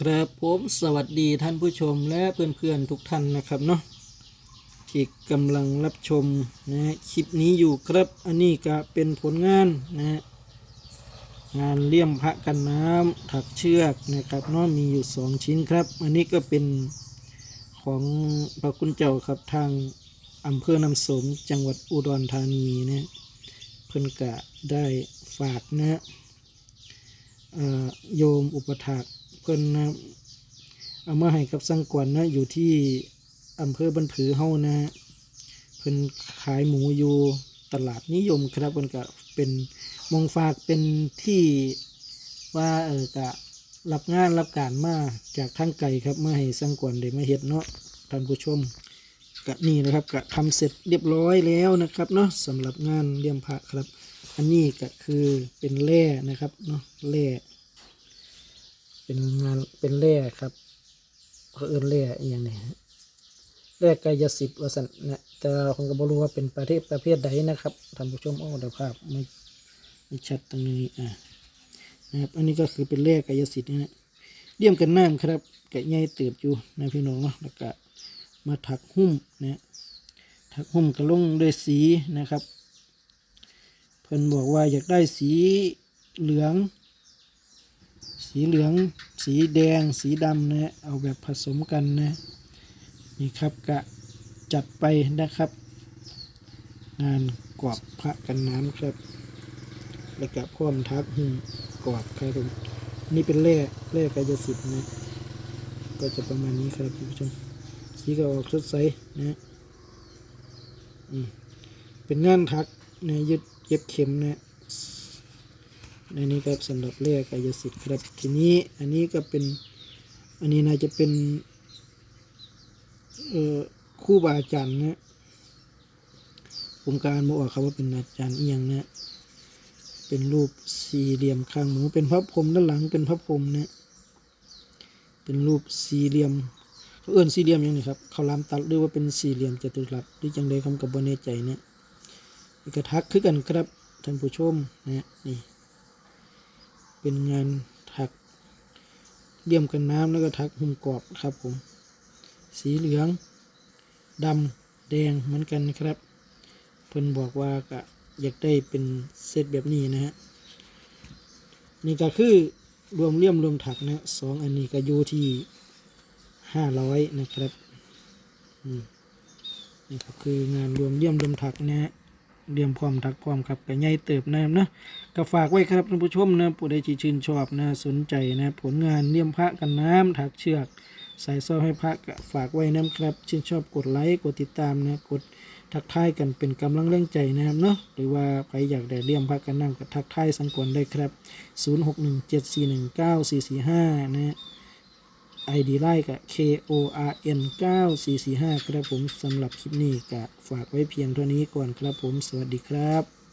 ครับผมสวัสดีท่านผู้ชมและเพื่อนๆทุกท่านนะครับเนาะที่กำลังรับชมนะฮะคลิปนี้อยู่ครับอันนี้ก็เป็นผลงานนะงานเลี่ยมพระกันน้ำถักเชือกนะครับเนาะมีอยู่สองชิ้นครับ อันนี้ก็เป็นของพระคุณเจ้าครับทางอำเภอนำสมจังหวัดอุดรธานีนะเพิ่นกะได้ฝากนะฮะโยมอุปถาก เพิ่นนะเอามาให้กับสังกวนนะอยู่ที่อำเภอบันผือเฮานะเพิ่นขายหมูอยู่ตลาดนิยมครับเพิ่นก็เป็นมงฝากเป็นที่ว่าเออกะรับงานรับการมาจากทางไกลครับมาให้สังกวนได้มาเฮ็ดเนาะท่านผู้ชมกะนี่นะครับกะทำเสร็จเรียบร้อยแล้วนะครับเนาะสำหรับงานเลี่ยมพระครับ อันนี้ก็คือเป็นแร่นะครับเนาะแร่ เป็นงานเป็นแร่ครับเขาเอิ้นแร่อย่างนี้แร่กายสิทธิ์วสันนะแต่ผมก็บรู้ว่าเป็นประเทศประเภทใดนะครับท่านผู้ชมโอ้เดี๋ยวภาพไม่ไม่ชัดตรงนี้อ่านะครับอันนี้ก็คือเป็นแร่กายสิทธิ์นะฮะเลี่ยมกันน้ำครับกะใหญ่เติบอยู่นะพี่น้องเนาะแล้วก็มาถักหุ้มนะถักหุ้มกระลงด้วยสีนะครับ เพิ่นบอกว่าอยากได้สีเหลือง สีเหลือง สีแดง สีดำนะเอาแบบผสมกันนะ นี่ครับกะจัดไปนะครับ งานกรอบพระกันน้ำครับ แล้วก็พร้อมทักหุ่มกรอบครับผมนี่เป็นแร่แร่กายสิทธิ์นะ ก็จะประมาณนี้ครับคุณผู้ชมสีก็ออกสดใสนะอืมเป็นงานทักนะยึดเย็บเข็มนะ ในนี้ครับสำหรับเลขกายสิทธิ์ครับทีนี้อันนี้ก็เป็นอันนี้น่าจะเป็นเอ่อคู่บาอาจารย์นะผมการบอกว่าครับว่าเป็นอาจารย์เอียงนะเป็นรูปสี่เหลี่ยมข้างหมูเป็นพระพรมด้านหลังเป็นพระพรมนะเป็นรูปสี่เหลี่ยมเขาเอื้นสี่เหลี่ยมย่างนี้ครับเขาลามตัดหรือว่าเป็นสี่เหลี่ยมจัตุรัสหรือจังใดคำกับบนในใจนะนี่ก็ทักคือกันครับท่านผู้ชมนะนี่ เป็นงานถักเลี่ยมกันน้ำแล้วก็ทักหุ้มกรอบครับผม สีเหลืองดำแดงเหมือนกันนะครับเพิ่นบอกว่าก็อยากได้เป็นเซตแบบนี้นะฮะนี่ก็คือรวมเลี่ยมรวมถักนะสองอันนี้ก็อยู่ที่ห้าร้อยนะครับนี่ก็คืองานรวมเลี่ยมรวมถักนะฮะ เรียมพร้อมทักพร้อมครับก็ใหญ่เติบนะครับนะก็ฝากไว้ครับท่านผู้ชมนะผู้ใดที่ชื่นชอบนะสนใจนะผลงานเลี่ยมพระกันน้ำถักเชือกใส่ซอให้พระก็ฝากไว้นะครับ ชื่นชอบกดไลค์กดติดตามนะกดทักทายกันเป็นกำลังแรงใจนะครับเนาะหรือว่าใครอยากได้เลี่ยมพระกันน้ำก็ทักทายสังกวนได้ครับ 0617419445นะ ID ไล่กับ K O R N 9445 ครับผมสำหรับคลิปนี้ก็ฝากไว้เพียงเท่านี้ก่อนครับผม สวัสดีครับ